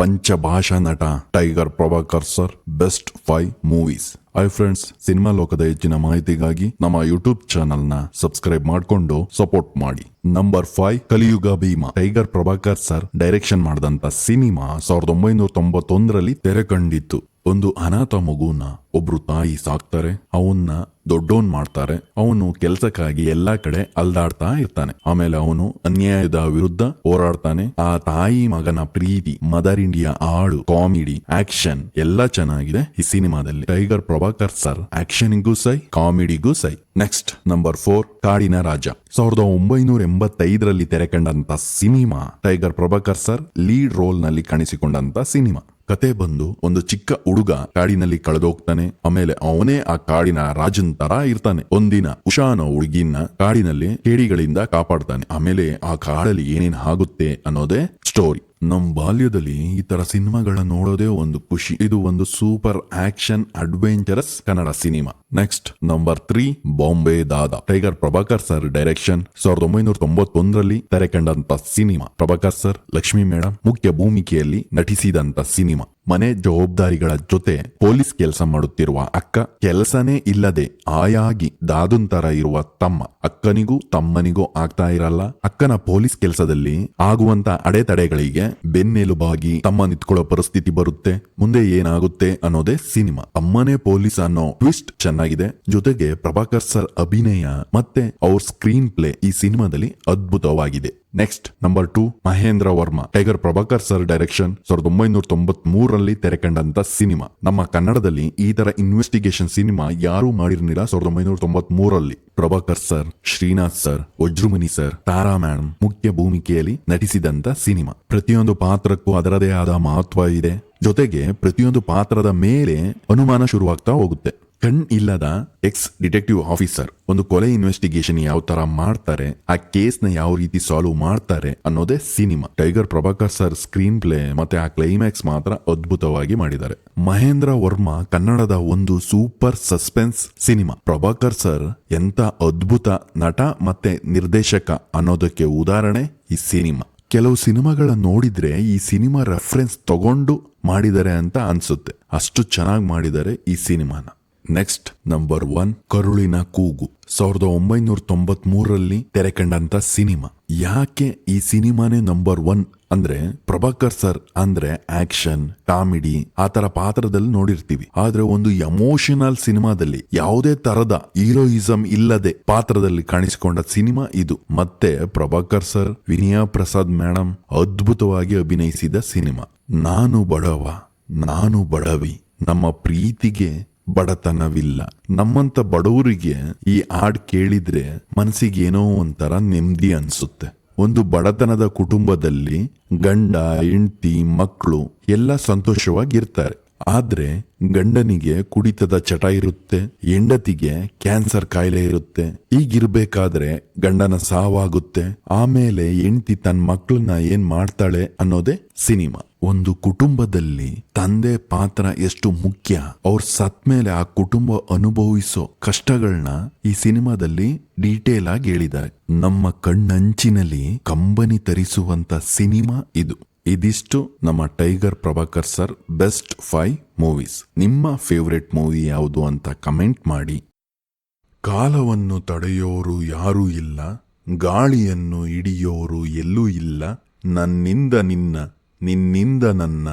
ಪಂಚಭಾಷಾ ನಟ Tiger Prabhakar sir, best five movies. Hi friends, cinema ಲೋಕದ ಹೆಚ್ಚಿನ ಮಾಹಿತಿಗಾಗಿ ನಮ್ಮ ಯೂಟ್ಯೂಬ್ ಚಾನೆಲ್ನ ಸಬ್ಸ್ಕ್ರೈಬ್ ಮಾಡಿಕೊಂಡು ಸಪೋರ್ಟ್ ಮಾಡಿ. Number five, Kaliyuga Bheema. Tiger Prabhakar sir, direction ಮಾಡಿದಂತ ಸಿನಿಮಾ ಸಾವಿರದ ಒಂಬೈನೂರ ತೊಂಬತ್ತೊಂದರಲ್ಲಿ ತೆರೆ ಕಂಡಿತ್ತು ಒಂದು ಅನಾಥ ಮಗುನ ಒಬ್ರು ತಾಯಿ ಸಾಕ್ತಾರೆ, ಅವನ್ನ ದೊಡ್ಡೋನ್ ಮಾಡ್ತಾರೆ, ಅವನು ಕೆಲ್ಸಕ್ಕಾಗಿ ಎಲ್ಲಾ ಕಡೆ ಅಲ್ದಾಡ್ತಾ ಇರ್ತಾನೆ. ಆಮೇಲೆ ಅವನು ಅನ್ಯಾಯದ ವಿರುದ್ಧ ಹೋರಾಡ್ತಾನೆ. ಆ ತಾಯಿ ಮಗನ ಪ್ರೀತಿ, ಮದರ್ ಇಂಡಿಯಾ ಹಾಡು, ಕಾಮಿಡಿ, ಆಕ್ಷನ್ ಎಲ್ಲಾ ಚೆನ್ನಾಗಿದೆ ಈ ಸಿನಿಮಾದಲ್ಲಿ. ಟೈಗರ್ ಪ್ರಭಾಕರ್ ಸರ್, ಆಕ್ಷನ್ಗೂ ಸೈ, ಕಾಮಿಡಿಗೂ ಸೈ. ನೆಕ್ಸ್ಟ್, ನಂಬರ್ ಫೋರ್, ಕಾಡಿನ ರಾಜ. ಸಾವಿರದ ಒಂಬೈನೂರ ಎಂಬತ್ತೈದರಲ್ಲಿ ತೆರೆಕಂಡಂತ cinema, Tiger Prabhakar sir lead ರೋಲ್ನಲ್ಲಿ ಕಾಣಿಸಿಕೊಂಡಂತ ಸಿನಿಮಾ. ಕತೆ ಬಂದು ಒಂದು ಚಿಕ್ಕ ಹುಡುಗ ಕಾಡಿನಲ್ಲಿ ಕಳೆದೋಗ್ತಾನೆ. ಆಮೇಲೆ ಅವನೇ ಆ ಕಾಡಿನ ರಾಜನ್ ತರ ಇರ್ತಾನೆ. ಒಂದಿನ ಉಷಾನ ಹುಡುಗಿನ ಕಾಡಿನಲ್ಲಿ ಕೇಡಿಗಳಿಂದ ಕಾಪಾಡ್ತಾನೆ. ಆಮೇಲೆ ಆ ಕಾಡಲ್ಲಿ ಏನೇನ್ ಆಗುತ್ತೆ ಅನ್ನೋದೇ ಸ್ಟೋರಿ ನಮ್ ಬಾಲ್ಯದಲ್ಲಿ ಈ ತರ ಸಿನಿಮಾಗಳ ನೋಡೋದೇ ಒಂದು ಖುಷಿ. ಇದು ಒಂದು super action adventurous Kannada cinema. Next, number three, Bombay Dada. Tiger Prabhakar sir direction ಸಾವಿರದ ಒಂಬೈನೂರ ತೊಂಬತ್ತೊಂದರಲ್ಲಿ ತೆರೆಕಂಡಂತ cinema. Prabhakar sir, Lakshmi madam ಮುಖ್ಯ ಭೂಮಿಕೆಯಲ್ಲಿ ನಟಿಸಿದಂತ ಸಿನಿಮಾ. ಮನೆ ಜವಾಬ್ದಾರಿಗಳ ಜೊತೆ ಪೊಲೀಸ್ ಕೆಲಸ ಮಾಡುತ್ತಿರುವ ಅಕ್ಕ ಕೆಲಸನೇ ಇಲ್ಲದೆ ಆಯಾಗಿ ದಾದುಂತರ ಇರುವ ತಮ್ಮ ಅಕ್ಕನಿಗೂ ತಮ್ಮನಿಗೂ ಆಗ್ತಾ ಇರಲ್ಲ. ಅಕ್ಕನ ಪೊಲೀಸ್ ಕೆಲಸದಲ್ಲಿ ಆಗುವಂತ ಅಡೆತಡೆಗಳಿಗೆ ಬೆನ್ನೆಲುಬಾಗಿ ತಮ್ಮ ನಿಂತ್ಕೊಳ್ಳೋ ಪರಿಸ್ಥಿತಿ ಬರುತ್ತೆ. ಮುಂದೆ ಏನಾಗುತ್ತೆ ಅನ್ನೋದೇ ಸಿನಿಮಾ. ಅಮ್ಮನೇ ಪೊಲೀಸ್ ಅನ್ನೋ ಟ್ವಿಸ್ಟ್ ಚೆನ್ನಾಗಿದೆ. ಜೊತೆಗೆ ಪ್ರಭಾಕರ್ ಸರ್ ಅಭಿನಯ ಮತ್ತೆ ಅವ್ರ ಸ್ಕ್ರೀನ್ ಪ್ಲೇ ಈ ಸಿನಿಮಾದಲ್ಲಿ ಅದ್ಭುತವಾಗಿದೆ. Next number two Mahendra Varma Tiger Prabhakar sir direction ಸಾವಿರದ ಒಂಬೈನೂರ ತೊಂಬತ್ ಮೂರರಲ್ಲಿ ತೆರೆಕಂಡಂತ ಸಿನಿಮಾ. ನಮ್ಮ ಕನ್ನಡದಲ್ಲಿ ಈ ತರ ಇನ್ವೆಸ್ಟಿಗೇಷನ್ ಸಿನಿಮಾ ಯಾರು ಮಾಡಿರಲಿಲ್ಲ ಸಾವಿರದ ಒಂಬೈನೂರ ತೊಂಬತ್ ಮೂರರಲ್ಲಿ Prabhakar sir Srinath sir Vajramuni sir Tara ma'am ಮುಖ್ಯ ಭೂಮಿಕೆಯಲ್ಲಿ ನಟಿಸಿದಂತ ಸಿನಿಮಾ. ಪ್ರತಿಯೊಂದು ಪಾತ್ರಕ್ಕೂ ಅದರದೇ ಆದ ಮಹತ್ವ ಇದೆ. ಜೊತೆಗೆ ಪ್ರತಿಯೊಂದು ಪಾತ್ರದ ಮೇಲೆ ಅನುಮಾನ ಶುರುವಾಗ್ತಾ ಹೋಗುತ್ತೆ. ಕಣ್ ಇಲ್ಲದ ಎಕ್ಸ್ ಡಿಟೆಕ್ಟಿವ್ ಆಫೀಸರ್ ಒಂದು ಕೊಲೆ ಇನ್ವೆಸ್ಟಿಗೇಷನ್ ಯಾವ ತರ ಮಾಡ್ತಾರೆ, ಆ ಕೇಸ್ನ ಯಾವ ರೀತಿ ಸಾಲ್ವ್ ಮಾಡ್ತಾರೆ ಅನ್ನೋದೇ cinema Tiger Prabhakar sir screen play ಮತ್ತೆ ಆ ಕ್ಲೈಮ್ಯಾಕ್ಸ್ ಮಾತ್ರ ಅದ್ಭುತವಾಗಿ ಮಾಡಿದ್ದಾರೆ. ಮಹೇಂದ್ರ ವರ್ಮಾ ಕನ್ನಡದ ಒಂದು super suspense cinema Prabhakar sir ಎಂತ ಅದ್ಭುತ ನಟ ಮತ್ತೆ ನಿರ್ದೇಶಕ ಅನ್ನೋದಕ್ಕೆ ಉದಾಹರಣೆ ಈ ಸಿನಿಮಾ ಕೆಲವು ಸಿನಿಮಾಗಳ ನೋಡಿದ್ರೆ ಈ ಸಿನಿಮಾ ರೆಫರೆನ್ಸ್ ತಗೊಂಡು ಮಾಡಿದ್ದಾರೆ ಅಂತ ಅನ್ಸುತ್ತೆ. ಅಷ್ಟು ಚೆನ್ನಾಗಿ ಮಾಡಿದ್ದಾರೆ ಈ ಸಿನಿಮಾನ ನೆಕ್ಸ್ಟ್ ನಂಬರ್ ಒನ್ ಕರುಳಿನ ಕೂಗು. ಸಾವಿರದ ಒಂಬೈನೂರ ತೊಂಬತ್ ಮೂರರಲ್ಲಿ ತೆರೆಕಂಡಂತ ಸಿನಿಮಾ. ಯಾಕೆ ಈ ಸಿನಿಮಾನೇ ನಂಬರ್ ಒನ್ ಅಂದ್ರೆ, ಪ್ರಭಾಕರ್ ಸರ್ ಅಂದ್ರೆ ಆಕ್ಷನ್ ಕಾಮಿಡಿ ಆ ತರ ಪಾತ್ರದಲ್ಲಿ ನೋಡಿರ್ತೀವಿ. ಆದ್ರೆ ಒಂದು ಎಮೋಷನಲ್ ಸಿನಿಮಾದಲ್ಲಿ ಯಾವುದೇ ತರದ ಹೀರೋಯಿಸಂ ಇಲ್ಲದೆ ಪಾತ್ರದಲ್ಲಿ ಕಾಣಿಸಿಕೊಂಡ ಸಿನಿಮಾ ಇದು. ಮತ್ತೆ ಪ್ರಭಾಕರ್ ಸರ್, ವಿನಯಾ ಪ್ರಸಾದ್ ಮೇಡಮ್ ಅದ್ಭುತವಾಗಿ ಅಭಿನಯಿಸಿದ ಸಿನಿಮಾ. ನಾನು ಬಡವ, ನಾನು ಬಡವಿ, ನಮ್ಮ ಪ್ರೀತಿಗೆ ಬಡತನವಿಲ್ಲ. ನಮ್ಮಂತ ಬಡವರಿಗೆ ಈ ಹಾಡ್ ಕೇಳಿದ್ರೆ ಮನಸ್ಸಿಗೆ ಏನೋ ಒಂಥರ ನೆಮ್ಮದಿ ಅನ್ಸುತ್ತೆ. ಒಂದು ಬಡತನದ ಕುಟುಂಬದಲ್ಲಿ ಗಂಡ, ಹೆಂಡತಿ ಮಕ್ಕಳು ಎಲ್ಲ ಸಂತೋಷವಾಗಿರ್ತಾರೆ. ಆದ್ರೆ ಗಂಡನಿಗೆ ಕುಡಿತದ ಚಟ ಇರುತ್ತೆ, ಹೆಂಡತಿಗೆ ಕ್ಯಾನ್ಸರ್ ಕಾಯಿಲೆ ಇರುತ್ತೆ. ಈಗಿರ್ಬೇಕಾದ್ರೆ ಗಂಡನ ಸಾವಾಗುತ್ತೆ, ಆಮೇಲೆ ಹೆಂಡತಿ ತನ್ನ ಮಕ್ಕಳನ್ನ ಏನ್ ಮಾಡ್ತಾಳೆ ಅನ್ನೋದೇ ಸಿನಿಮಾ. ಒಂದು ಕುಟುಂಬದಲ್ಲಿ ತಂದೆ ಪಾತ್ರ ಎಷ್ಟು ಮುಖ್ಯ, ಅವ್ರ ಸತ್ ಮೇಲೆ ಆ ಕುಟುಂಬ ಅನುಭವಿಸೋ ಕಷ್ಟಗಳನ್ನ ಈ ಸಿನಿಮಾದಲ್ಲಿ ಡೀಟೇಲ್ ಆಗಿ ಹೇಳಿದ್ದಾರೆ. ನಮ್ಮ ಕಣ್ಣಂಚಿನಲ್ಲಿ ಕಂಬನಿ ತರಿಸುವಂತ ಸಿನಿಮಾ ಇದು. ಇದಿಷ್ಟು ನಮ್ಮ Tiger Prabhakar sir best five movies. ನಿಮ್ಮ ಫೇವ್ರೆಟ್ ಮೂವಿ ಯಾವುದು ಅಂತ ಕಮೆಂಟ್ ಮಾಡಿ. ಕಾಲವನ್ನು ತಡೆಯೋರು ಯಾರೂ ಇಲ್ಲ, ಗಾಳಿಯನ್ನು ಹಿಡಿಯೋರು ಎಲ್ಲೂ ಇಲ್ಲ, ನನ್ನಿಂದ ನಿನ್ನ, ನಿನ್ನಿಂದ ನನ್ನ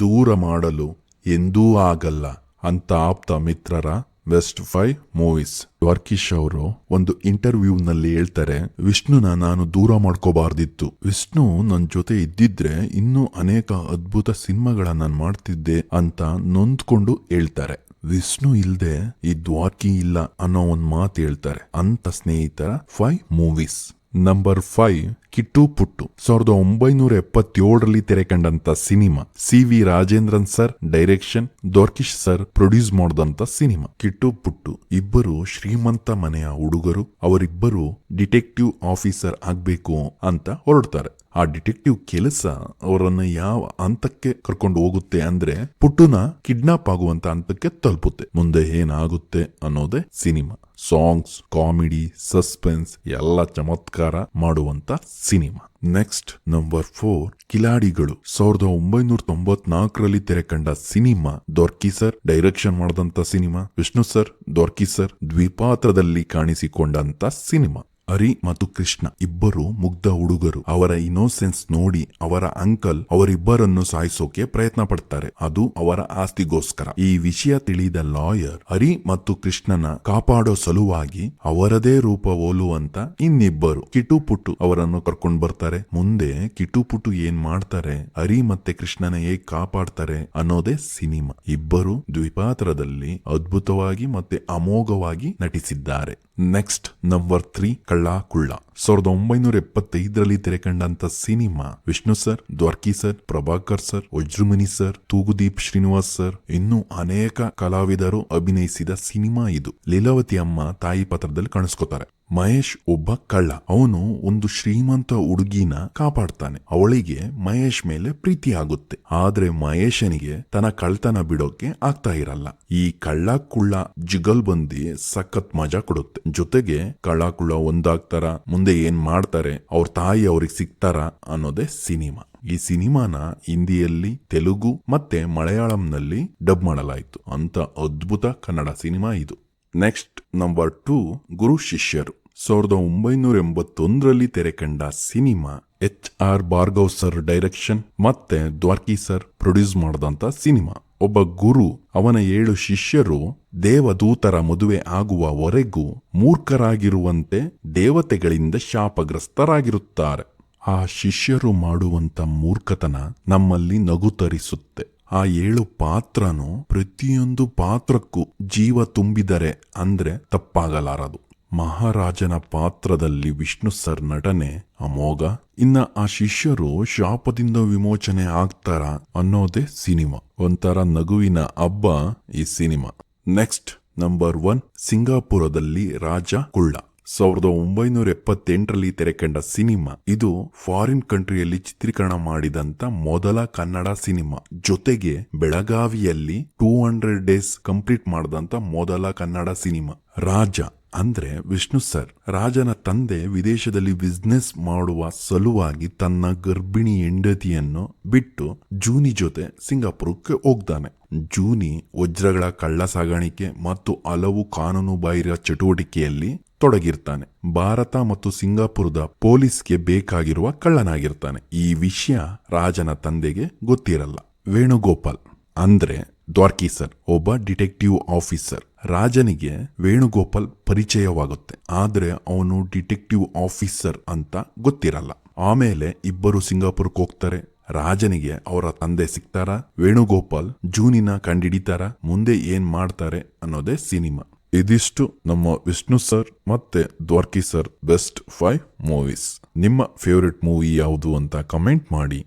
ದೂರ ಮಾಡಲು ಎಂದೂ ಆಗಲ್ಲ ಅಂತ ಆಪ್ತ ಮಿತ್ರರ ಬೆಸ್ಟ್ ಫೈವ್ ಮೂವೀಸ್ ವರ್ಕಿಶ್ ಅವರು ಒಂದು ಇಂಟರ್ವ್ಯೂನಲ್ಲಿ ಹೇಳ್ತಾರೆ, ವಿಷ್ಣುನ ನಾನು ದೂರ ಮಾಡ್ಕೋಬಾರ್ದಿತ್ತು. ವಿಷ್ಣು ನನ್ನ ಜೊತೆ ಇದ್ದಿದ್ರೆ ಇನ್ನೂ ಅನೇಕ ಅದ್ಭುತ ಸಿನಿಮಾಗಳನ್ನ ನಾನು ಮಾಡ್ತಿದ್ದೆ ಅಂತ ನೊಂದ್ಕೊಂಡು ಹೇಳ್ತಾರೆ. ವಿಷ್ಣು ಇಲ್ದೆ ಈ ದ್ವಾರ್ಕಿ ಇಲ್ಲ ಅನ್ನೋ ಒಂದ್ ಮಾತು ಹೇಳ್ತಾರೆ. ಅಂತ ಸ್ನೇಹಿತರ five movies number five Kittu Puttu ಸಾವಿರದ ಒಂಬೈನೂರ ಎಪ್ಪತ್ತೇಳರಲ್ಲಿ ತೆರೆಕಂಡಂತ cinema. C V Rajendran sir direction Dwarakish sir produce ಮಾಡಿದಂತ ಸಿನಿಮಾ. ಕಿಟ್ಟು ಪುಟ್ಟು ಇಬ್ಬರು ಶ್ರೀಮಂತ ಮನೆಯ ಹುಡುಗರು, ಅವರಿಬ್ಬರು ಡಿಟೆಕ್ಟಿವ್ ಆಫೀಸರ್ ಆಗ್ಬೇಕು ಅಂತ ಹೊರಡ್ತಾರೆ. ಆ ಡಿಟೆಕ್ಟಿವ್ ಕೆಲಸ ಅವರನ್ನ ಯಾವ ಹಂತಕ್ಕೆ ಕರ್ಕೊಂಡು ಹೋಗುತ್ತೆ ಅಂದ್ರೆ ಪುಟ್ಟುನ ಕಿಡ್ನಾಪ್ ಆಗುವಂತ ಹಂತಕ್ಕೆ ತಲುಪುತ್ತೆ. ಮುಂದೆ ಏನಾಗುತ್ತೆ ಅನ್ನೋದೇ ಸಿನಿಮಾ. ಸಾಂಗ್ಸ್, ಕಾಮಿಡಿ, ಸಸ್ಪೆನ್ಸ್, ಎಲ್ಲ ಚಮತ್ಕಾರ ಮಾಡುವಂತ ಸಿನಿಮಾ. ನೆಕ್ಸ್ಟ್ ನಂಬರ್ ಫೋರ್, ಕಿಲಾಡಿಗಳು. ಸಾವಿರದ ಒಂಬೈನೂರ ತೊಂಬತ್ನಾಲ್ಕರಲ್ಲಿ ತೆರೆ ಕಂಡ ಸಿನಿಮಾ, ದೊರ್ಕಿ ಸರ್ ಡೈರೆಕ್ಷನ್ ಮಾಡಿದಂತ cinema, Vishnu sir Dwarki sir ದ್ವಿಪಾತ್ರದಲ್ಲಿ ಕಾಣಿಸಿಕೊಂಡಂತ ಸಿನಿಮಾ. ಹರಿ ಮತ್ತು ಕೃಷ್ಣ ಇಬ್ಬರು ಮುಗ್ಧ ಹುಡುಗರು. ಅವರ ಇನೋಸೆನ್ಸ್ ನೋಡಿ ಅವರ ಅಂಕಲ್ ಅವರಿಬ್ಬರನ್ನು ಸಾಯಿಸೋಕೆ ಪ್ರಯತ್ನ ಪಡ್ತಾರೆ ಅದು ಅವರ ಆಸ್ತಿಗೋಸ್ಕರ. ಈ ವಿಷಯ ತಿಳಿದ ಲಾಯರ್ ಹರಿ ಮತ್ತು ಕೃಷ್ಣನ ಕಾಪಾಡೋ ಸಲುವಾಗಿ ಅವರದೇ ರೂಪ ಹೋಲುವಂತ ಇನ್ನಿಬ್ಬರು ಕಿಟು ಪುಟ್ಟು ಅವರನ್ನು ಕರ್ಕೊಂಡು ಬರ್ತಾರೆ. ಮುಂದೆ ಕಿಟು ಪುಟ್ಟು ಏನ್ ಮಾಡ್ತಾರೆ? ಹರಿ ಮತ್ತೆ ಕೃಷ್ಣನ ಹೇಗ್ ಕಾಪಾಡ್ತಾರೆ ಅನ್ನೋದೇ ಸಿನಿಮಾ. ಇಬ್ಬರು ದ್ವಿಪಾತ್ರದಲ್ಲಿ ಅದ್ಭುತವಾಗಿ ಮತ್ತೆ ಅಮೋಘವಾಗಿ ನಟಿಸಿದ್ದಾರೆ. ನೆಕ್ಸ್ಟ್ ನಂಬರ್ ತ್ರೀ ಕಳ್ಳ ಕುಳ್ಳ ಸಾವಿರದ ಒಂಬೈನೂರ ಎಪ್ಪತ್ತೈದರಲ್ಲಿ ತೆರೆಕಂಡಂತ cinema, Vishnu sir, Dwarki sir, Prabhakar sir, Vajramuni sir, Thoogudeep Srinivas sir, ಇನ್ನೂ ಅನೇಕ ಕಲಾವಿದರು ಅಭಿನಯಿಸಿದ ಸಿನಿಮಾ ಇದು. ಲೀಲಾವತಿ ಅಮ್ಮ ತಾಯಿ ಪಾತ್ರದಲ್ಲಿ ಕಾಣಿಸ್ಕೋತಾರೆ. ಮಹೇಶ್ ಒಬ್ಬ ಕಳ್ಳ. ಅವನು ಒಂದು ಶ್ರೀಮಂತ ಹುಡುಗಿನ ಕಾಪಾಡ್ತಾನೆ. ಅವಳಿಗೆ ಮಹೇಶ್ ಮೇಲೆ ಪ್ರೀತಿ ಆಗುತ್ತೆ. ಆದ್ರೆ ಮಹೇಶನಿಗೆ ತನ್ನ ಕಳ್ತನ ಬಿಡೋಕೆ ಆಗ್ತಾ ಇರಲ್ಲ. ಈ ಕಳ್ಳ ಕುಳ್ಳ ಜಿಗಲ್ ಬಂದಿ ಸಖತ್ ಮಜಾ ಕೊಡುತ್ತೆ. ಜೊತೆಗೆ ಕಳ್ಳ ಕುಳ್ಳ ಒಂದಾಗ್ತಾರ, ಮುಂದೆ ಏನ್ ಮಾಡ್ತಾರೆ, ಅವ್ರ ತಾಯಿ ಅವ್ರಿಗೆ ಸಿಗ್ತಾರ ಅನ್ನೋದೇ ಸಿನಿಮಾ. ಈ ಸಿನಿಮಾನ ಹಿಂದಿಯಲ್ಲಿ, ತೆಲುಗು ಮತ್ತೆ ಮಲಯಾಳಂನಲ್ಲಿ ಡಬ್ ಮಾಡಲಾಯಿತು. ಅಂತ ಅದ್ಭುತ ಕನ್ನಡ ಸಿನಿಮಾ ಇದು. Next number two Guru Shishyaru ಸಾವಿರದ ಒಂಬೈನೂರ ಎಂಬತ್ತೊಂದರಲ್ಲಿ ತೆರೆಕಂಡ cinema H R Bhargav sir direction, ಮತ್ತೆ ದ್ವಾರ್ಕಿ ಸರ್ ಪ್ರೊಡ್ಯೂಸ್ ಮಾಡಿದಂತ ಸಿನಿಮಾ. ಒಬ್ಬ ಗುರು, ಅವನ ಏಳು ಶಿಷ್ಯರು ದೇವದೂತರ ಮದುವೆ ಆಗುವವರೆಗೂ ಮೂರ್ಖರಾಗಿರುವಂತೆ ದೇವತೆಗಳಿಂದ ಶಾಪಗ್ರಸ್ತರಾಗಿರುತ್ತಾರೆ. ಆ ಶಿಷ್ಯರು ಮಾಡುವಂತ ಮೂರ್ಖತನ ನಮ್ಮಲ್ಲಿ ನಗು ತರಿಸುತ್ತೆ ಆ ಏಳು ಪಾತ್ರನೂ ಪ್ರತಿಯೊಂದು ಪಾತ್ರಕ್ಕೂ ಜೀವ ತುಂಬಿದರೆ ಅಂದ್ರೆ ತಪ್ಪಾಗಲಾರದು. ಮಹಾರಾಜನ ಪಾತ್ರದಲ್ಲಿ ವಿಷ್ಣು ಸರ್ ನಟನೆ ಅಮೋಘ. ಇನ್ನ ಆ ಶಿಷ್ಯರು ಶಾಪದಿಂದ ವಿಮೋಚನೆ ಆಗ್ತಾರ ಅನ್ನೋದೇ ಸಿನಿಮಾ. ಒಂಥರ ನಗುವಿನ ಹಬ್ಬ ಈ ಸಿನಿಮಾ. ನೆಕ್ಸ್ಟ್ ನಂಬರ್ ಒನ್, ಸಿಂಗಾಪುರದಲ್ಲಿ ರಾಜ ಕುಳ್ಳ. ಸಾವಿರದ ಒಂಬೈನೂರ ಎಪ್ಪತ್ತೆಂಟರಲ್ಲಿ ತೆರೆಕಂಡ ಸಿನಿಮಾ. ಇದು ಫಾರಿನ್ ಕಂಟ್ರಿಯಲ್ಲಿ ಚಿತ್ರೀಕರಣ ಮಾಡಿದಂತ ಮೊದಲ ಕನ್ನಡ ಸಿನಿಮಾ. ಜೊತೆಗೆ ಬೆಳಗಾವಿಯಲ್ಲಿ ಟೂ ಹಂಡ್ರೆಡ್ ಡೇಸ್ ಕಂಪ್ಲೀಟ್ ಮಾಡಿದಂತ ಮೊದಲ ಕನ್ನಡ ಸಿನಿಮಾ. ರಾಜ ಅಂದ್ರೆ ವಿಷ್ಣು ಸರ್. ರಾಜನ ತಂದೆ ವಿದೇಶದಲ್ಲಿ ಬಿಸ್ನೆಸ್ ಮಾಡುವ ಸಲುವಾಗಿ ತನ್ನ ಗರ್ಭಿಣಿ ಹೆಂಡತಿಯನ್ನು ಬಿಟ್ಟು ಜೂನಿ ಜೊತೆ ಸಿಂಗಾಪುರಕ್ಕೆ ಹೋಗ್ತಾನೆ. ಜೂನಿ, ವಜ್ರಗಳ ಕಳ್ಳ ಸಾಗಾಣಿಕೆ ಮತ್ತು ಹಲವು ಕಾನೂನುಬಾಹಿರ ಚಟುವಟಿಕೆಯಲ್ಲಿ ತೊಡಗಿರ್ತಾನೆ. ಭಾರತ ಮತ್ತು ಸಿಂಗಾಪುರದ ಪೊಲೀಸ್ಗೆ ಬೇಕಾಗಿರುವ ಕಳ್ಳನಾಗಿರ್ತಾನೆ. ಈ ವಿಷಯ ರಾಜನ ತಂದೆಗೆ ಗೊತ್ತಿರಲ್ಲ. ವೇಣುಗೋಪಾಲ್ ಅಂದ್ರೆ ದ್ವಾರ್ಕೀಸರ್, ಒಬ್ಬ ಡಿಟೆಕ್ಟಿವ್ ಆಫೀಸರ್. ರಾಜನಿಗೆ ವೇಣುಗೋಪಾಲ್ ಪರಿಚಯವಾಗುತ್ತೆ. ಆದ್ರೆ ಅವನು ಡಿಟೆಕ್ಟಿವ್ ಆಫೀಸರ್ ಅಂತ ಗೊತ್ತಿರಲ್ಲ. ಆಮೇಲೆ ಇಬ್ಬರು ಸಿಂಗಾಪುರಕ್ಕೆ ಹೋಗ್ತಾರೆ. ರಾಜನಿಗೆ ಅವರ ತಂದೆ ಸಿಗ್ತಾರ? ವೇಣುಗೋಪಾಲ್ ಜೂನಿನ ಕಂಡಿಡಿತಾರ? ಮುಂದೆ ಏನ್ ಮಾಡ್ತಾರೆ ಅನ್ನೋದೇ ಸಿನಿಮಾ. ಇದಿಷ್ಟು ನಮ್ಮ ವಿಷ್ಣು ಸರ್ ಮತ್ತೆ Dwarki sir best five movies. ನಿಮ್ಮ ಫೇವರಿಟ್ ಮೂವಿ ಯಾವುದು ಅಂತ ಕಮೆಂಟ್ ಮಾಡಿ.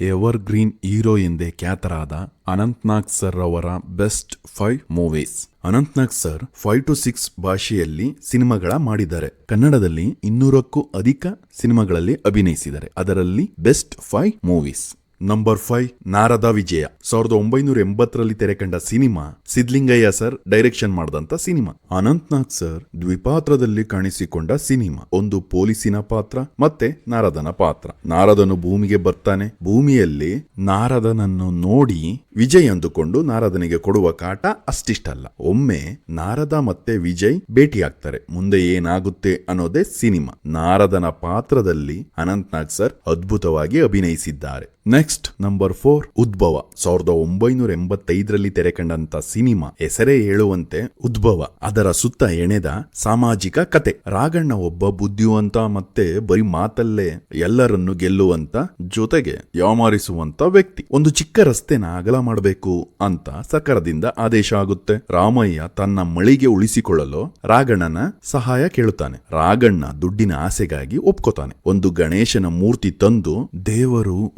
ಎವರ್ ಗ್ರೀನ್ ಹೀರೋ ಎಂದೇ ಖ್ಯಾತರಾದ ಅನಂತ್ನಾಗ್ ಸರ್ ಅವರ best five movies. Anant Nag sir five to six ಭಾಷೆಯಲ್ಲಿ ಸಿನಿಮಾಗಳ ಮಾಡಿದ್ದಾರೆ. ಕನ್ನಡದಲ್ಲಿ ಇನ್ನೂರಕ್ಕೂ ಅಧಿಕ ಸಿನಿಮಾಗಳಲ್ಲಿ ಅಭಿನಯಿಸಿದ್ದಾರೆ. ಅದರಲ್ಲಿ best five movies. Number five Narada Vijaya. ಸಾವಿರದ ಒಂಬೈನೂರ ಎಂಬತ್ತರಲ್ಲಿ ತೆರೆಕಂಡ ಸಿನಿಮಾ ಸಿದ್ಲಿಂಗಯ್ಯ ಸರ್ ಡೈರೆಕ್ಷನ್ ಮಾಡಿದಂತ ಸಿನಿಮಾ. ಅನಂತ್ನಾಗ್ ಸರ್ ದ್ವಿಪಾತ್ರದಲ್ಲಿ ಕಾಣಿಸಿಕೊಂಡ ಸಿನಿಮಾ. ಒಂದು ಪೊಲೀಸಿನ ಪಾತ್ರ, ಮತ್ತೆ ನಾರದನ ಪಾತ್ರ. ನಾರದನು ಭೂಮಿಗೆ ಬರ್ತಾನೆ. ಭೂಮಿಯಲ್ಲಿ ನಾರದನನ್ನು ನೋಡಿ ವಿಜಯ್ ಅಂದುಕೊಂಡು ನಾರದನಿಗೆ ಕೊಡುವ ಕಾಟ ಅಷ್ಟಿಷ್ಟಲ್ಲ. ಒಮ್ಮೆ ನಾರದ ಮತ್ತೆ ವಿಜಯ್ ಭೇಟಿಯಾಗ್ತಾರೆ. ಮುಂದೆ ಏನಾಗುತ್ತೆ ಅನ್ನೋದೇ ಸಿನಿಮಾ. ನಾರದನ ಪಾತ್ರದಲ್ಲಿ ಅನಂತ್ನಾಗ್ ಸರ್ ಅದ್ಭುತವಾಗಿ ಅಭಿನಯಿಸಿದ್ದಾರೆ. ನೆಕ್ಸ್ಟ್ ನಂಬರ್ ಫೋರ್, ಉದ್ಭವ. ಸಾವಿರದ ಒಂಬೈನೂರ ಎಂಬತ್ತೈದರಲ್ಲಿ ತೆರೆಕಂಡಂತ ಸಿನಿಮಾ ಹೆಸರೇ ಹೇಳುವಂತೆ ಉದ್ಭವ. ಅದರ ಸುತ್ತ ಎಣೆದ ಸಾಮಾಜಿಕ ಕತೆ. ರಾಗಣ್ಣ ಒಬ್ಬ ಬುದ್ಧಿವಂತ ಮತ್ತೆ ಬರೀ ಮಾತಲ್ಲೇ ಎಲ್ಲರನ್ನು ಗೆಲ್ಲುವಂತ ಜೊತೆಗೆ ಯಾಮಾರಿಸುವಂತ ವ್ಯಕ್ತಿ. ಒಂದು ಚಿಕ್ಕ ರಸ್ತೆನ ಅಗಲ ಮಾಡಬೇಕು ಅಂತ ಸರ್ಕಾರದಿಂದ ಆದೇಶ ಆಗುತ್ತೆ. ರಾಮಯ್ಯ ತನ್ನ ಮಳಿಗೆ ಉಳಿಸಿಕೊಳ್ಳಲು ರಾಗಣ್ಣನ ಸಹಾಯ ಕೇಳುತ್ತಾನೆ. ರಾಗಣ್ಣ ದುಡ್ಡಿನ ಆಸೆಗಾಗಿ ಒಪ್ಕೋತಾನೆ. ಒಂದು ಗಣೇಶನ ಮೂರ್ತಿ ತಂದು ದೇವರು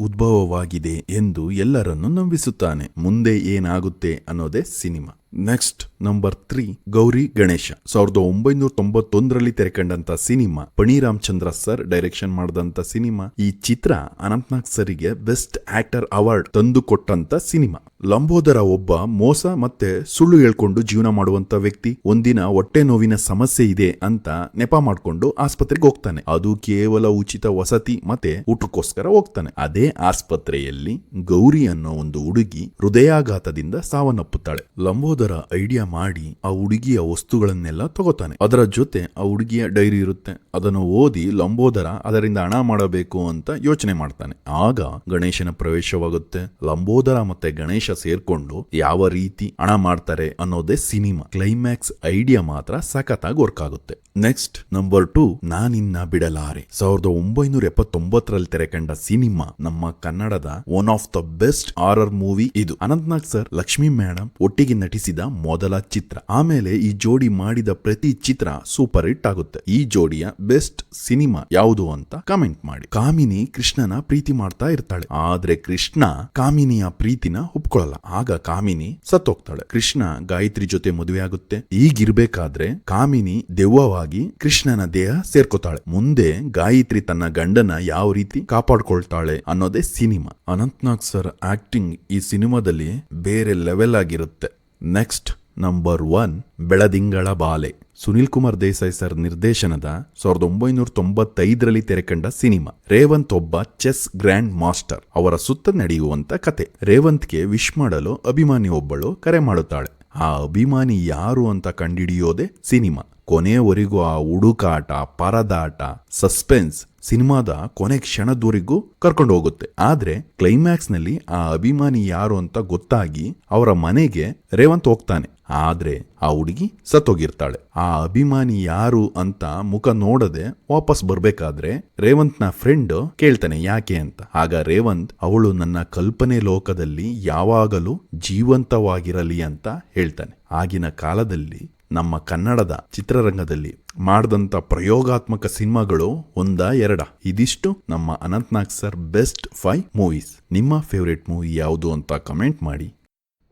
ಉದ್ಭವವಾಗಿದೆ ಎಂದು ಎಲ್ಲರನ್ನು ನಂಬಿಸುತ್ತಾನೆ. ಮುಂದೆ ಏನಾಗುತ್ತೆ ಅನ್ನೋದೇ cinema. Next number three Gauri Ganesha. ಸಾವಿರದ ಒಂಬೈನೂರ ತೊಂಬತ್ತೊಂದರಲ್ಲಿ ತೆರೆಕಂಡಂತ cinema Phani Ramachandra sir direction ಮಾಡಿದಂತ ಸಿನಿಮಾ, ಈ ಚಿತ್ರ ಅನಂತನಾಗ್ ಸರಿಗೆ ಬೆಸ್ಟ್ ಆಕ್ಟರ್ ಅವಾರ್ಡ್ ತಂದು ಕೊಟ್ಟಂತ ಸಿನಿಮಾ. ಲಂಬೋದರ ಒಬ್ಬ ಮೋಸ ಮತ್ತೆ ಸುಳ್ಳು ಹೇಳ್ಕೊಂಡು ಜೀವನ ಮಾಡುವಂತ ವ್ಯಕ್ತಿ, ಒಂದಿನ ಹೊಟ್ಟೆ ನೋವಿನ ಸಮಸ್ಯೆ ಇದೆ ಅಂತ ನೆಪ ಮಾಡ್ಕೊಂಡು ಆಸ್ಪತ್ರೆಗೆ ಹೋಗ್ತಾನೆ. ಅದು ಕೇವಲ ಉಚಿತ ವಸತಿ ಮತ್ತೆ ಊಟಕ್ಕೋಸ್ಕರ ಹೋಗ್ತಾನೆ. ಅದೇ ಆಸ್ಪತ್ರೆಯಲ್ಲಿ ಗೌರಿ ಅನ್ನೋ ಒಂದು ಹುಡುಗಿ ಹೃದಯಾಘಾತದಿಂದ ಸಾವನ್ನಪ್ಪುತ್ತಾಳೆ. ಲಂಬೋದರ ಐಡಿಯಾ ಮಾಡಿ ಆ ಹುಡುಗಿಯ ವಸ್ತುಗಳನ್ನೆಲ್ಲ ತಗೋತಾನೆ. ಅದರ ಜೊತೆ ಆ ಹುಡುಗಿಯ ಡೈರಿ ಇರುತ್ತೆ. ಅದನ್ನು ಓದಿ ಲಂಬೋದರ ಅದರಿಂದ ಹಣ ಮಾಡಬೇಕು ಅಂತ ಯೋಚನೆ ಮಾಡ್ತಾನೆ. ಆಗ ಗಣೇಶನ ಪ್ರವೇಶವಾಗುತ್ತೆ. ಲಂಬೋದರ ಮತ್ತೆ ಗಣೇಶ ಸೇರ್ಕೊಂಡು ಯಾವ ರೀತಿ ಹಣ ಮಾಡ್ತಾರೆ ಅನ್ನೋದೇ ಸಿನಿಮಾ. ಕ್ಲೈಮ್ಯಾಕ್ಸ್ ಐಡಿಯಾ ಮಾತ್ರ ಸಖತ್ತಾಗಿ ವರ್ಕ್ ಆಗುತ್ತೆ. ನೆಕ್ಸ್ಟ್, ನಂಬರ್ ಟೂ, ನಾನಿನ್ನ ಬಿಡಲಾರೆ. ಸಾವಿರದ ಒಂಬೈನೂರ ಎಪ್ಪತ್ತೊಂಬತ್ತರಲ್ಲಿ ತೆರೆಕಂಡ ಸಿನಿಮಾ ನಮ್ಮ ಕನ್ನಡದ one of the best horror movie ಇದು. ಅನಂತ್ನಾಗ್ ಸರ್, ಲಕ್ಷ್ಮಿ ಮೇಡಮ್ ಒಟ್ಟಿಗೆ ನಟಿಸಿದ ಮೊದಲ ಚಿತ್ರ. ಆಮೇಲೆ ಈ ಜೋಡಿ ಮಾಡಿದ ಪ್ರತಿ ಚಿತ್ರ ಸೂಪರ್ ಹಿಟ್ ಆಗುತ್ತೆ. ಈ ಜೋಡಿಯ ಬೆಸ್ಟ್ ಸಿನಿಮಾ ಯಾವುದು ಅಂತ ಕಾಮೆಂಟ್ ಮಾಡಿ. ಕಾಮಿನಿ ಕೃಷ್ಣನ ಪ್ರೀತಿ ಮಾಡ್ತಾ ಇರ್ತಾಳೆ. ಆದ್ರೆ ಕೃಷ್ಣ ಕಾಮಿನಿಯ ಪ್ರೀತಿನ ಒಪ್ಕೊಳ್ಳಲ್ಲ. ಆಗ ಕಾಮಿನಿ ಸತ್ತೋಗ್ತಾಳೆ. ಕೃಷ್ಣ ಗಾಯತ್ರಿ ಜೊತೆ ಮದುವೆ ಆಗುತ್ತೆ. ಈಗಿರ್ಬೇಕಾದ್ರೆ ಕಾಮಿನಿ ದೆವ್ವವಾಗಿ ಕೃಷ್ಣನ ದೇಹ ಸೇರ್ಕೋತಾಳೆ. ಮುಂದೆ ಗಾಯತ್ರಿ ತನ್ನ ಗಂಡನ ಯಾವ ರೀತಿ ಕಾಪಾಡ್ಕೊಳ್ತಾಳೆ ಅನ್ನೋದೇ ಸಿನಿಮಾ. ಅನಂತ್ನಾಗ್ ಸರ್ ಆಕ್ಟಿಂಗ್ ಈ ಸಿನಿಮಾದಲ್ಲಿ ಬೇರೆ ಲೆವೆಲ್ ಆಗಿರುತ್ತೆ. ನೆಕ್ಸ್ಟ್ ನಂಬರ್ ಒನ್ ಬೆಳದಿಂಗಳ ಬಾಲೆ. ಸುನಿಲ್ ಕುಮಾರ್ ದೇಸಾಯಿ ಸರ್ ನಿರ್ದೇಶನದ ಸಾವಿರದ ಒಂಬೈನೂರ ತೊಂಬತ್ತೈದರಲ್ಲಿ ತೆರೆಕಂಡ ಸಿನಿಮಾ. ರೇವಂತ್ ಒಬ್ಬ ಚೆಸ್ ಗ್ರ್ಯಾಂಡ್ ಮಾಸ್ಟರ್. ಅವರ ಸುತ್ತ ನಡೆಯುವಂತ ಕತೆ. ರೇವಂತ್ಗೆ ವಿಶ್ ಮಾಡಲು ಅಭಿಮಾನಿ ಒಬ್ಬಳು ಕರೆ ಮಾಡುತ್ತಾಳೆ. ಆ ಅಭಿಮಾನಿ ಯಾರು ಅಂತ ಕಂಡಿಡಿಯೋದೇ ಸಿನಿಮಾ. ಕೊನೆಯವರೆಗೂ ಆ ಹುಡುಕಾಟ ಪರದಾಟ ಸಸ್ಪೆನ್ಸ್ ಸಿನಿಮಾದ ಕೊನೆ ಕ್ಷಣದವರೆಗೂ ಕರ್ಕೊಂಡು ಹೋಗುತ್ತೆ. ಆದ್ರೆ ಕ್ಲೈಮ್ಯಾಕ್ಸ್ನಲ್ಲಿ ಆ ಅಭಿಮಾನಿ ಯಾರು ಅಂತ ಗೊತ್ತಾಗಿ ಅವರ ಮನೆಗೆ ರೇವಂತ್ ಹೋಗ್ತಾನೆ. ಆದ್ರೆ ಆ ಹುಡುಗಿ ಸತ್ತೋಗಿರ್ತಾಳೆ. ಆ ಅಭಿಮಾನಿ ಯಾರು ಅಂತ ಮುಖ ನೋಡದೆ ವಾಪಸ್ ಬರ್ಬೇಕಾದ್ರೆ ರೇವಂತ್ನ ಫ್ರೆಂಡ್ ಕೇಳ್ತಾನೆ, ಯಾಕೆ ಅಂತ? ಆಗ ರೇವಂತ್, ಅವಳು ನನ್ನ ಕಲ್ಪನೆ ಲೋಕದಲ್ಲಿ ಯಾವಾಗಲೂ ಜೀವಂತವಾಗಿರಲಿ ಅಂತ ಹೇಳ್ತಾನೆ. ಆಗಿನ ಕಾಲದಲ್ಲಿ ನಮ್ಮ ಕನ್ನಡದ ಚಿತ್ರರಂಗದಲ್ಲಿ ಮಾಡಿದಂಥ ಪ್ರಯೋಗಾತ್ಮಕ ಸಿನಿಮಾಗಳು ಒಂದ ಎರಡ. ಇದಿಷ್ಟು ನಮ್ಮ Anant Nag sir best five movies. ನಿಮ್ಮ ಫೇವ್ರೇಟ್ ಮೂವಿ ಯಾವುದು ಅಂತ ಕಮೆಂಟ್ ಮಾಡಿ.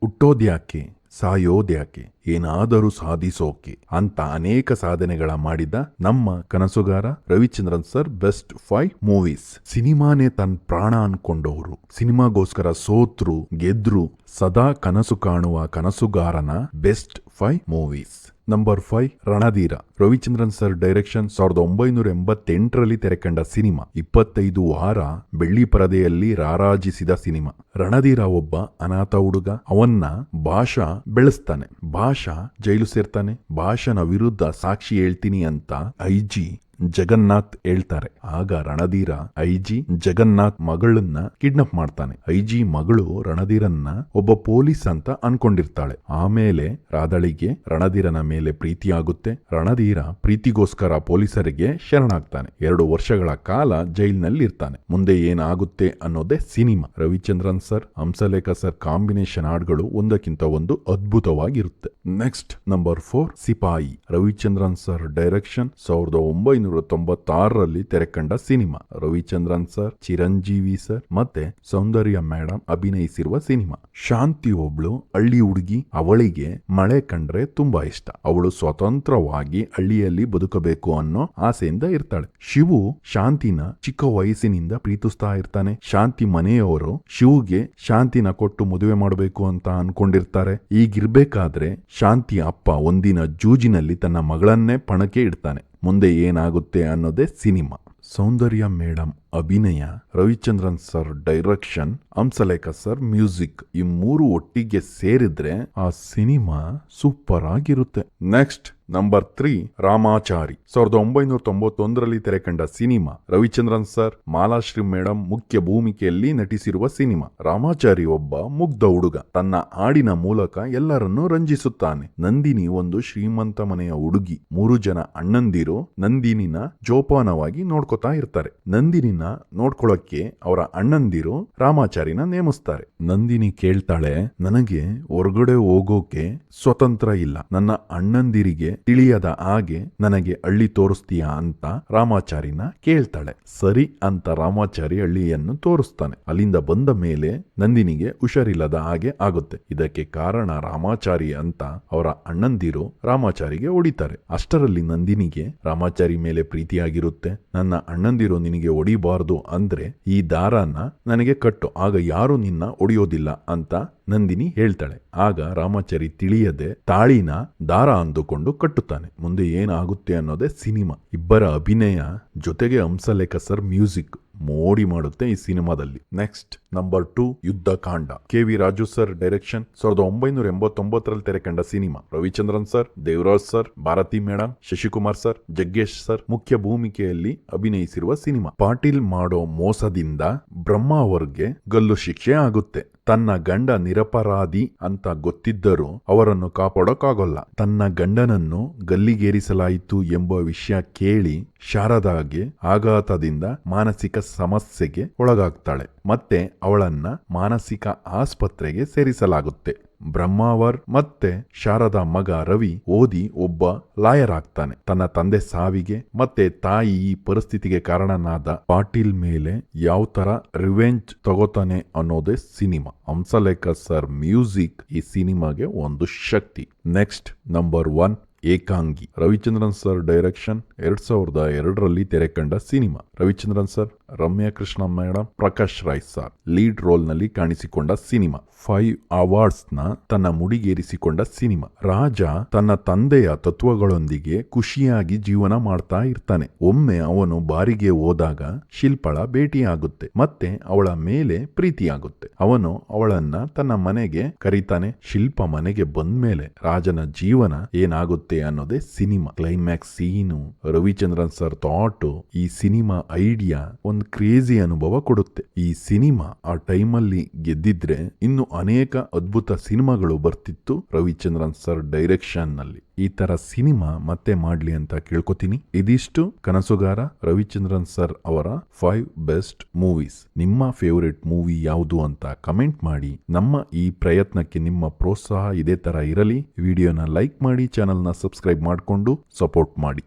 ಹುಟ್ಟೋದ್ಯಾಕೆ, ಸಾಯೋದ್ಯಾಕೆ, ಏನಾದರೂ ಸಾಧಿಸೋಕೆ ಅಂತ ಅನೇಕ ಸಾಧನೆಗಳ ಮಾಡಿದ ನಮ್ಮ ಕನಸುಗಾರ Ravichandran sir best five movies. ಸಿನಿಮಾನೇ ತನ್ನ ಪ್ರಾಣ ಅನ್ಕೊಂಡವರು. ಸಿನಿಮಾಗೋಸ್ಕರ ಸೋತ್ರು, ಗೆದ್ರು, ಸದಾ ಕನಸು ಕಾಣುವ ಕನಸುಗಾರನ best five movies. Number five, Ranadheera. Ravichandran sir direction ಸಾವಿರದ ಒಂಬೈನೂರ ಎಂಬತ್ತೆಂಟರಲ್ಲಿ ತೆರೆಕಂಡ ಸಿನಿಮಾ. ಇಪ್ಪತ್ತೈದು ವಾರ ಬೆಳ್ಳಿ ಪರದೆಯಲ್ಲಿ ರಾರಾಜಿಸಿದ ಸಿನಿಮಾ. ರಣಧೀರ ಒಬ್ಬ ಅನಾಥ ಹುಡುಗ. ಅವನ್ನ ಭಾಷಾ ಬೆಳೆಸ್ತಾನೆ. ಭಾಷಾ ಜೈಲು ಸೇರ್ತಾನೆ. ಭಾಷನ ವಿರುದ್ಧ ಸಾಕ್ಷಿ ಹೇಳ್ತೀನಿ ಅಂತ ಐಜಿ ಜಗನ್ನಾಥ್ ಹೇಳ್ತಾರೆ. ಆಗ ರಣಧೀರ ಐಜಿ ಜಗನ್ನಾಥ್ ಮಗಳನ್ನ ಕಿಡ್ನಾಪ್ ಮಾಡ್ತಾನೆ. ಐಜಿ ಮಗಳು ರಣಧೀರನ್ನ ಒಬ್ಬ ಪೊಲೀಸ್ ಅಂತ ಅನ್ಕೊಂಡಿರ್ತಾಳೆ. ಆಮೇಲೆ ರಾದಳಿಗೆ ರಣಧೀರನ ಮೇಲೆ ಪ್ರೀತಿಯಾಗುತ್ತೆ. ರಣಧೀರ ಪ್ರೀತಿಗೋಸ್ಕರ ಪೊಲೀಸರಿಗೆ ಶರಣಾಗ್ತಾನೆ. ಎರಡು ವರ್ಷಗಳ ಕಾಲ ಜೈಲ್ನಲ್ಲಿ ಇರ್ತಾನೆ ಮುಂದೆ ಏನಾಗುತ್ತೆ ಅನ್ನೋದೇ cinema. Ravichandran sir, Hamsalekha sir combination ಹಾಡ್ಗಳು ಒಂದಕ್ಕಿಂತ ಒಂದು ಅದ್ಭುತವಾಗಿರುತ್ತೆ. ನೆಕ್ಸ್ಟ್ ನಂಬರ್ ಫೋರ್, ಸಿಪಾಯಿ. ರವಿಚಂದ್ರನ್ ಸರ್ ಡೈರೆಕ್ಷನ್ ಸಾವಿರದ ಒಂಬೈನೂರ ತೊಂಬತ್ತಾರರಲ್ಲಿ ತೆರೆಕಂಡ cinema. Ravichandran sir, Chiranjeevi sir ಮತ್ತೆ ಸೌಂದರ್ಯ ಮೇಡಮ್ ಅಭಿನಯಿಸಿರುವ ಸಿನಿಮಾ. ಶಾಂತಿ ಒಬ್ಳು ಹಳ್ಳಿ ಹುಡುಗಿ, ಅವಳಿಗೆ ಮಳೆ ಕಂಡ್ರೆ ತುಂಬಾ ಇಷ್ಟ. ಅವಳು ಸ್ವತಂತ್ರವಾಗಿ ಹಳ್ಳಿಯಲ್ಲಿ ಬದುಕಬೇಕು ಅನ್ನೋ ಆಸೆಯಿಂದ ಇರ್ತಾಳೆ. ಶಿವು ಶಾಂತಿನ ಚಿಕ್ಕ ವಯಸ್ಸಿನಿಂದ ಪ್ರೀತಿಸ್ತಾ ಇರ್ತಾನೆ. ಶಾಂತಿ ಮನೆಯವರು ಶಿವುಗೆ ಶಾಂತಿನ ಕೊಟ್ಟು ಮದುವೆ ಮಾಡಬೇಕು ಅಂತ ಅನ್ಕೊಂಡಿರ್ತಾರೆ. ಈಗಿರ್ಬೇಕಾದ್ರೆ ಶಾಂತಿ ಅಪ್ಪ ಒಂದಿನ ಜೂಜಿನಲ್ಲಿ ತನ್ನ ಮಗಳನ್ನೇ ಪಣಕ್ಕೆ ಇಡ್ತಾನೆ. ಮುಂದೆ ಏನಾಗುತ್ತೆ ಅನ್ನೋದೇ ಸಿನಿಮಾ. ಸೌಂದರ್ಯ ಮೇಡಮ್ ಅಭಿನಯ, Ravichandran sir direction Hamsalekha sir music ಈ ಮೂರು ಒಟ್ಟಿಗೆ ಸೇರಿದ್ರೆ ಆ ಸಿನಿಮಾ ಸೂಪರ್ ಆಗಿರುತ್ತೆ. Next number three Ramachari. ಸಾವಿರದ ಒಂಬೈನೂರ ತೊಂಬತ್ತೊಂದರಲ್ಲಿ ತೆರೆಕಂಡ cinema, Ravichandran sir, Malashri madam ಮುಖ್ಯ ಭೂಮಿಕೆಯಲ್ಲಿ ನಟಿಸಿರುವ ಸಿನಿಮಾ. ರಾಮಾಚಾರಿ ಒಬ್ಬ ಮುಗ್ಧ ಹುಡುಗ. ತನ್ನ ಹಾಡಿನ ಮೂಲಕ ಎಲ್ಲರನ್ನೂ ರಂಜಿಸುತ್ತಾನೆ. ನಂದಿನಿ ಒಂದು ಶ್ರೀಮಂತ ಮನೆಯ ಹುಡುಗಿ. ಮೂರು ಜನ ಅಣ್ಣಂದಿರು ನಂದಿನಿನ ಜೋಪಾನವಾಗಿ ನೋಡ್ಕೊತಾ ಇರ್ತಾರೆ. ನಂದಿನಿನ ನೋಡ್ಕೊಳಕ್ಕೆ ಅವರ ಅಣ್ಣಂದಿರು ರಾಮಾಚಾರಿನ ನೇಮಿಸ್ತಾರೆ. ನಂದಿನಿ ಕೇಳ್ತಾಳೆ, ನನಗೆ ಹೊರಗಡೆ ಹೋಗೋಕೆ ಸ್ವತಂತ್ರ ಇಲ್ಲ. ನನ್ನ ಅಣ್ಣಂದಿರಿಗೆ ತಿಳಿಯದ ಹಾಗೆ ನನಗೆ ಹಳ್ಳಿ ತೋರಿಸ್ತೀಯಾ ಅಂತ ರಾಮಾಚಾರಿನ ಕೇಳ್ತಾಳೆ. ಸರಿ ಅಂತ ರಾಮಾಚಾರಿ ಹಳ್ಳಿಯನ್ನು ತೋರಿಸ್ತಾನೆ. ಅಲ್ಲಿಂದ ಬಂದ ಮೇಲೆ ನಂದಿನಿಗೆ ಹುಷಾರಿಲ್ಲದ ಹಾಗೆ ಆಗುತ್ತೆ. ಇದಕ್ಕೆ ಕಾರಣ ರಾಮಾಚಾರಿ ಅಂತ ಅವರ ಅಣ್ಣಂದಿರು ರಾಮಾಚಾರಿಗೆ ಹೊಡಿತಾರೆ. ಅಷ್ಟರಲ್ಲಿ ನಂದಿನಿಗೆ, ರಾಮಾಚಾರಿ ಮೇಲೆ ಪ್ರೀತಿಯಾಗಿರುತ್ತೆ. ನನ್ನ ಅಣ್ಣಂದಿರು ನಿನಗೆ ಹೊಡಿಬಾರ್ದು. ಅಂದ್ರೆ ಈ ದಾರನ ನನಗೆ ಕಟ್ಟು, ಆಗ ಯಾರು ನಿನ್ನ ಒಡೆಯೋದಿಲ್ಲ ಅಂತ ನಂದಿನಿ ಹೇಳ್ತಾಳೆ. ಆಗ ರಾಮಾಚಾರಿ ತಿಳಿಯದೆ ತಾಳಿನ ದಾರ ಅಂದುಕೊಂಡು ಕಟ್ಟುತ್ತಾನೆ. ಮುಂದೆ ಏನಾಗುತ್ತೆ ಅನ್ನೋದೇ ಸಿನಿಮಾ. ಇಬ್ಬರ ಅಭಿನಯ ಜೊತೆಗೆ ಹಂಸಲೇಖ ಸರ್ ಮ್ಯೂಸಿಕ್. ಮೋಡಿ ಮಾಡುತ್ತೆ ಈ ಸಿನಿಮಾದಲ್ಲಿ. Next number two Yuddha Kaanda K V Raju sir direction ಸಾವಿರದ ಒಂಬೈನೂರ ಎಂಬತ್ತೊಂಬತ್ತರಲ್ಲಿ ತೆರೆಕಂಡ cinema. Ravichandran sir Devaraj sir Bharathi madam Shashikumar sir Jaggesh sir ಮುಖ್ಯ ಭೂಮಿಕೆಯಲ್ಲಿ ಅಭಿನಯಿಸಿರುವ ಸಿನಿಮಾ. ಪಾಟೀಲ್ ಮಾಡೋ ಮೋಸದಿಂದ ಬ್ರಹ್ಮ ಅವರಿಗೆ ಗಲ್ಲು ಶಿಕ್ಷೆ ಆಗುತ್ತೆ. ತನ್ನ ಗಂಡ ನಿರಪರಾಧಿ ಅಂತ ಗೊತ್ತಿದ್ದರೂ ಅವರನ್ನು ಕಾಪಾಡೋಕ್ಕಾಗೋಲ್ಲ. ತನ್ನ ಗಂಡನನ್ನು ಗಲ್ಲಿಗೇರಿಸಲಾಯಿತು ಎಂಬ ವಿಷಯ ಕೇಳಿ ಶಾರದಾಗೆ ಆಘಾತದಿಂದ ಮಾನಸಿಕ ಸಮಸ್ಯೆಗೆ ಒಳಗಾಗ್ತಾಳೆ. ಮತ್ತೆ ಅವಳನ್ನ ಮಾನಸಿಕ ಆಸ್ಪತ್ರೆಗೆ ಸೇರಿಸಲಾಗುತ್ತೆ. ಬ್ರಹ್ಮಾವರ್ ಮತ್ತೆ ಶಾರದಾ ಮಗ ರವಿ ಓದಿ ಒಬ್ಬ ಲಾಯರ್ ಆಗ್ತಾನೆ. ತನ್ನ ತಂದೆ ಸಾವಿಗೆ ಮತ್ತೆ ತಾಯಿ ಈ ಪರಿಸ್ಥಿತಿಗೆ ಕಾರಣನಾದ ಪಾಟೀಲ್ ಮೇಲೆ ಯಾವ ತರ ರಿವೆಂಜ್ ತಗೋತಾನೆ ಅನ್ನೋದೇ ಸಿನಿಮಾ. ಹಂಸಲೇಖ ಸರ್ ಮ್ಯೂಸಿಕ್ ಈ ಸಿನಿಮಾಗೆ ಒಂದು ಶಕ್ತಿ. ನೆಕ್ಸ್ಟ್ ನಂಬರ್ ಒನ್, ಏಕಾಂಗಿ. ರವಿಚಂದ್ರನ್ ಸರ್ ಡೈರೆಕ್ಷನ್ ಎರಡ್ ಸಾವಿರದ ಎರಡರಲ್ಲಿ ತೆರೆಕಂಡ cinema. Ravichandran sir Ramya Krishna madam Prakash Rai sir, lead ರೋಲ್ನಲ್ಲಿ ಕಾಣಿಸಿಕೊಂಡ ಸಿನಿಮಾ, ಫೈವ್ ಅವಾರ್ಡ್ಸ್ನ ತನ್ನ ಮುಡಿಗೇರಿಸಿಕೊಂಡ ಸಿನಿಮಾ. ರಾಜ ತನ್ನ ತಂದೆಯ ತತ್ವಗಳೊಂದಿಗೆ ಖುಷಿಯಾಗಿ ಜೀವನ ಮಾಡ್ತಾ ಇರ್ತಾನೆ. ಒಮ್ಮೆ ಅವನು ಬಾರಿಗೆ ಹೋದಾಗ ಶಿಲ್ಪಳ ಭೇಟಿಯಾಗುತ್ತೆ. ಮತ್ತೆ ಅವಳ ಮೇಲೆ ಪ್ರೀತಿಯಾಗುತ್ತೆ. ಅವನು ಅವಳನ್ನ ತನ್ನ ಮನೆಗೆ ಕರೀತಾನೆ. ಶಿಲ್ಪ ಮನೆಗೆ ಬಂದ್ಮೇಲೆ ರಾಜನ ಜೀವನ ಏನಾಗುತ್ತೆ ಅನ್ನೋದೇ cinema. Climax scene, Ravichandran sir thought, ಈ ಸಿನಿಮಾ ಐಡಿಯಾ ಒಂದು ಕ್ರೇಜಿ ಅನುಭವ ಕೊಡುತ್ತೆ. ಈ ಸಿನಿಮಾ ಆ ಟೈಮಲ್ಲಿ ಗೆದ್ದಿದ್ರೆ ಇನ್ನು ಅನೇಕ ಅದ್ಭುತ ಸಿನಿಮಾಗಳು ಬರ್ತಿತ್ತು ರವಿಚಂದ್ರನ್ ಸರ್ ಡೈರೆಕ್ಷನ್ನಲ್ಲಿ ಈ ತರ ಸಿನಿಮಾ ಮತ್ತೆ ಮಾಡ್ಲಿ ಅಂತ ಕೇಳ್ಕೊತೀನಿ. ಇದಿಷ್ಟು ಕನಸುಗಾರ ರವಿಚಂದ್ರನ್ ಸರ್ ಅವರ ಫೈವ್ ಬೆಸ್ಟ್ ಮೂವೀಸ್ ನಿಮ್ಮ ಫೇವರೇಟ್ ಮೂವಿ ಯಾವುದು ಅಂತ ಕಮೆಂಟ್ ಮಾಡಿ. ನಮ್ಮ ಈ ಪ್ರಯತ್ನಕ್ಕೆ ನಿಮ್ಮ ಪ್ರೋತ್ಸಾಹ ಇದೇ ತರ ಇರಲಿ. ವಿಡಿಯೋನ ಲೈಕ್ ಮಾಡಿ ಚಾನೆಲ್ನ ಸಬ್ಸ್ಕ್ರೈಬ್ ಮಾಡಿಕೊಂಡು ಸಪೋರ್ಟ್ ಮಾಡಿ.